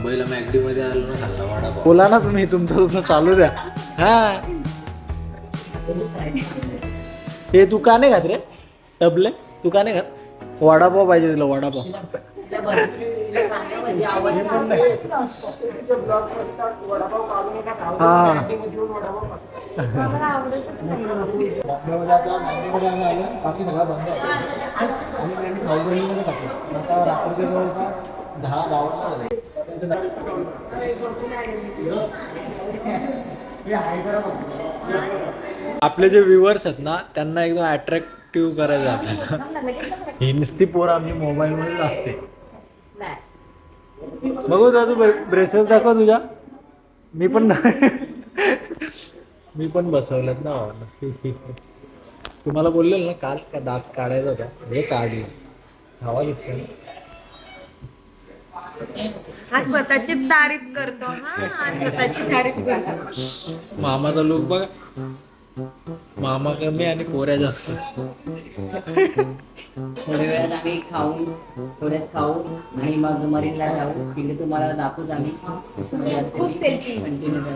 मुंबईला मॅगडी मध्ये आलो ना खाल्ला वडापाव बोला ना तुम्ही तुमचं तुमचं चालू द्या. हा. हे तू का नाही खात रे टबले तू का? नाही खात वडापाव पाहिजे तुला वडापाव. हा. बाकी सगळं बंद आहे. खाऊ गल्लीमध्ये खातो आता रात्रीचे जवळपास दहा बारा झाले. आपले जे व्ह्युअर्स आहेत ना त्यांना एकदम अट्रॅक्टिव्ह करायचं आपल्याला. ही नुसती पोर आमची मोबाईल मध्ये असते. बघू तू ब्रेसेस दाखव तुझ्या. मी पण मी पण बसवलेत ना तुम्हाला बोललेलं ना काल का दात काढायचा होता. हे काढलं. हवा दिसतोय. हा स्वतःची तारीफ करतो हा. हा स्वतःची तारीफ करतो. मामाचा लुक बघा. मामा कमी आणि पोऱ्या जास्त. थोड्या वेळात आम्ही खाऊन थोड्यात खाऊ आणि मग मरीनला जाऊ. तिथे तुम्हाला दाखवूच आम्ही. खूप सेल्फी.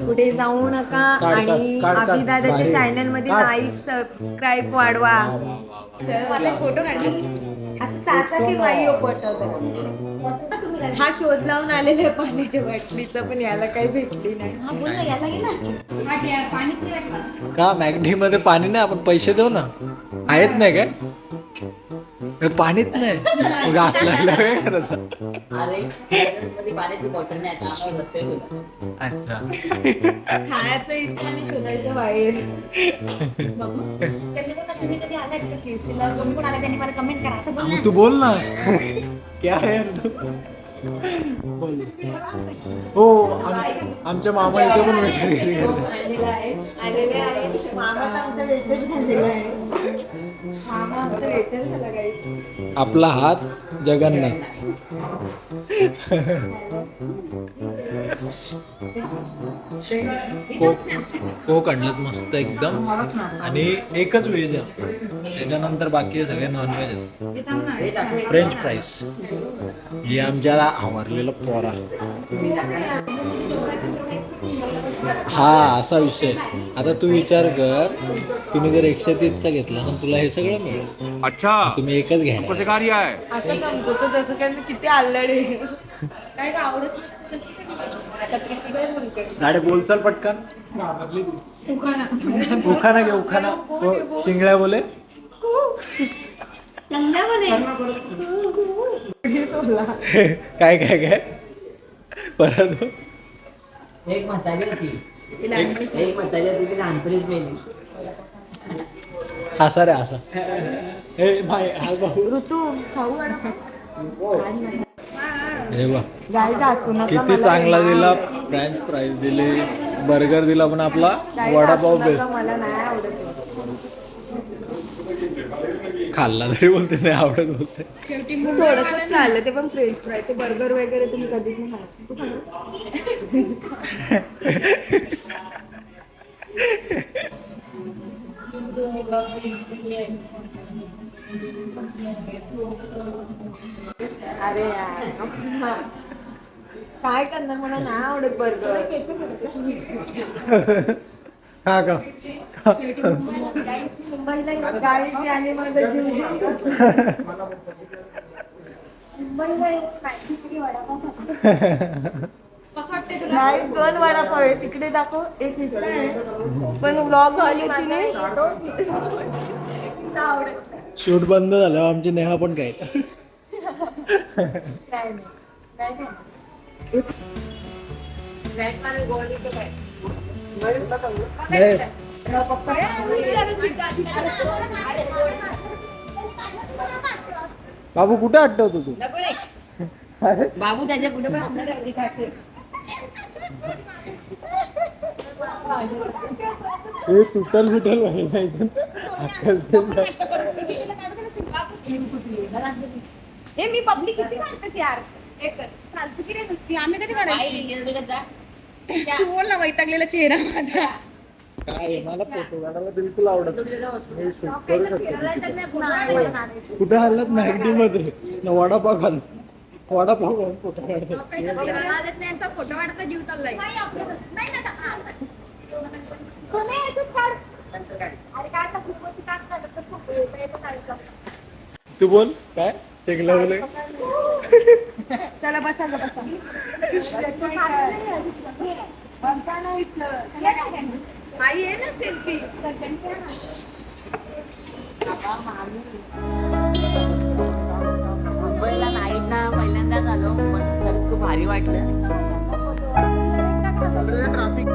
कुठे जाऊ नका आणि भारी. चॅनलमध्ये. लाईक सबस्क्राईब वाढवा. फोटो काढला असं चाचा की बाई हा शोध लावून आलेला आहे पाण्याच्या बाटलीचा पण याला काही भेटली नाही. हा बोल ना याला गेला का मॅगडी मध्ये पाणी नाही? आपण पैसे देऊ ना. आहेत नाही काय? हे पाणीच नाही. मग घास लागला काय करायचं. अच्छा. खायचं इथे आणि शोधायचं बाहेर. तू बोल ना. क्या है? यार तू? बोल. हो आम- आमच्या मामा इथे पण विचार केली आलेले आहे मामा तर आमचा वेटर झालेला आहे. आपला हात जगन्नाथ कोक कोक आणलं मस्त एकदम. आणि एकच व्हेज आहे. त्याच्यानंतर बाकी सगळे नॉनव्हेज आहेत. फ्रेंच फ्राईज हे आमच्याला आवरलेलं पोरा. हा असा विषय. आता तू विचार कर. तुम्ही जर एकशे तीसचा घेतला ना तुला हे सगळं मिळेल. अच्छा. तुम्ही एकच घ्या तुमको सिखा रिया है असं समजतो तसं काय मी किती आल्लडे. काय का आवडत नाही. कशी काय? आता किती वेळ म्हणते गाडी बोलचाल पटकन. उखाना घे उखाना हो, चिंगड्या बोले. काय काय काय? परत. एक म्हातारी होती. एक म्हातारी होती ती लहानपणीच मेली. हसा रे हसा हे हा ऋतू खाऊ असू किती चांगला दिला. फ्रेंच फ्राईज दिली बर्गर दिला पण आपला वडापाव असू बेस्ट खाल्ला तरी बोलते नाही आवडत बोलते. थोडंसंच खाल्लं ते पण फ्रेंच फ्राय ते बर्गर वगैरे तुम्ही कधीच नाही? अरे यार काय करणार मला नाही आवडत बर्गर हा का? गाईची आणि माझा जीव घेऊन. नाही दोन वडापाव आहे तिकडे दाखव. एक इकडे आहे. पण व्लॉग तिने शूट बंद झालं आमची नेहा पण काय नाही. बाबू कुठे आठवतो तू? नको रे. बाबू त्याच्या कुठे पण आपल्याला राहिली खाते. हे तुटल फुटल इथून. अक्कल. हे मी पब्लिक किती काढतेस यार? एक फालतू की रे नुसती. आम्ही कधी काढायची. तू बोल ना वैतागलेला चेहरा माझा. काय मला फोटो काढायला बिलकुल आवडत नाही. हे shoot करू शकतो कुठे हल्लात मॅगडी मध्ये. ना वडापाव खाल वडापाव खाऊन फोटो काढतो काही तर फिरायला आलेत नाही यांचा फोटो काढता जीव चाललाय. तू बोल. काय? टेकला बोले चला बसा ग बसा. आई आहे. ना सेल्फी. मुंबईला नाईटला पहिल्यांदाच आलो पण खरंच खूप भारी वाटलं. ट्राफिक